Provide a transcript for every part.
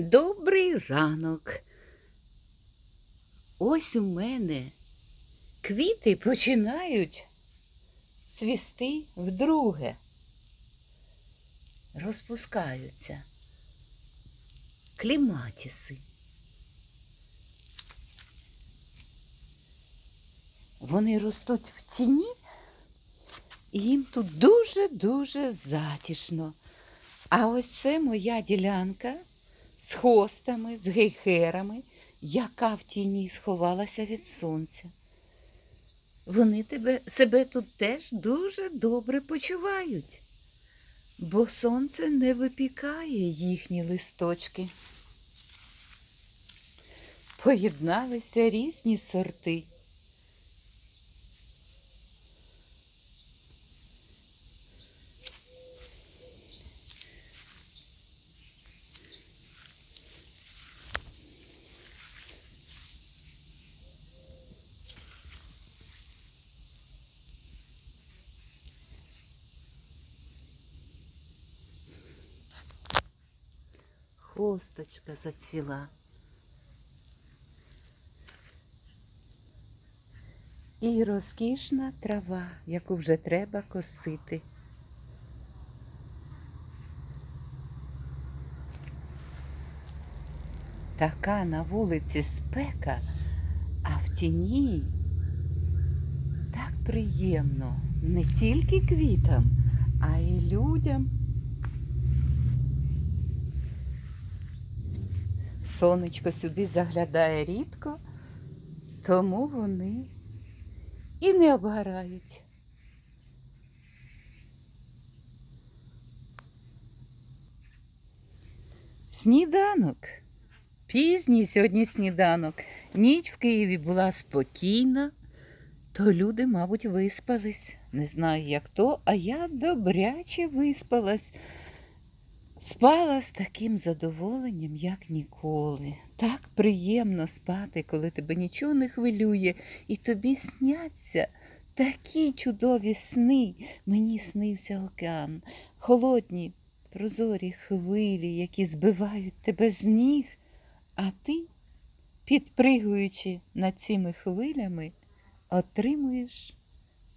Добрий ранок. Ось у мене квіти починають цвісти вдруге. Розпускаються кліматіси. Вони ростуть в тіні, і їм тут дуже-дуже затішно. А ось це моя ділянка з хостами, з гейхерами, яка в тіні сховалася від сонця. Вони тебе, себе тут теж дуже добре почувають, бо сонце не випікає їхні листочки. Поєдналися різні сорти. Хосточка зацвіла. І розкішна трава, яку вже треба косити. Така на вулиці спека, а в тіні так приємно не тільки квітам, а й людям. Сонечко сюди заглядає рідко, тому вони і не обгорають. Сніданок. Пізній сьогодні сніданок. Ніч в Києві була спокійна, то люди, мабуть, виспались. Не знаю, як то, а я добряче виспалась. Спала з таким задоволенням, як ніколи. Так приємно спати, коли тебе нічого не хвилює, і тобі сняться такі чудові сни. Мені снився океан, холодні, прозорі хвилі, які збивають тебе з ніг, а ти, підпригуючи над цими хвилями, отримуєш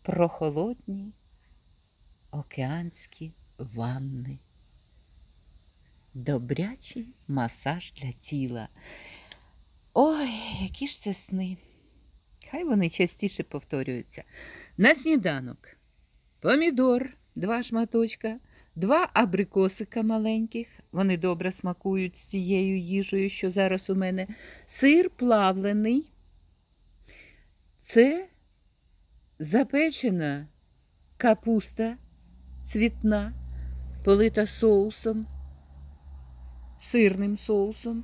прохолодні океанські ванни добрячий масаж для тіла. Ой, які ж це сни. Хай вони частіше повторюються. На сніданок помідор, два шматочка, два абрикосика маленьких. Вони добре смакують з цією їжею, що зараз у мене. Сир плавлений. Це запечена капуста цвітна, полита соусом сирним соусом.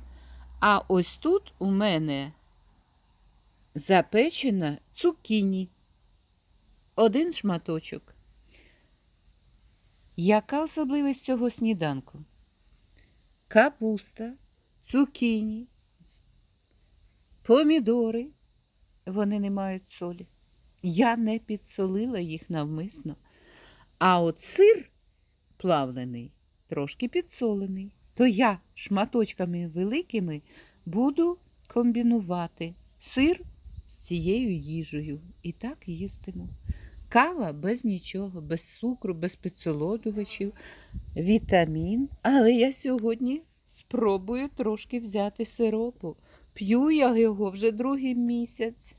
А ось тут у мене запечена цукіні. Один шматочок. Яка особливість цього сніданку? Капуста, цукіні, помідори. Вони не мають солі. Я не підсолила їх навмисно. А от сир плавлений, трошки підсолений то я шматочками великими буду комбінувати сир з цією їжею і так їстиму. Кава без нічого, без цукру, без підсолодувачів, вітамін. Але я сьогодні спробую трошки взяти сиропу. П'ю я його вже другий місяць.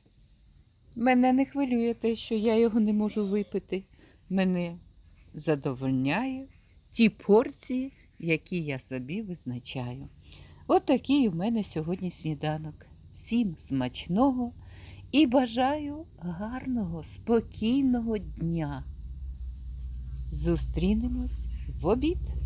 Мене не хвилює те, що я його не можу випити. Мене задовольняє ті порції, які я собі визначаю. От такий у мене сьогодні сніданок. Всім смачного і бажаю гарного, спокійного дня. Зустрінемось в обід.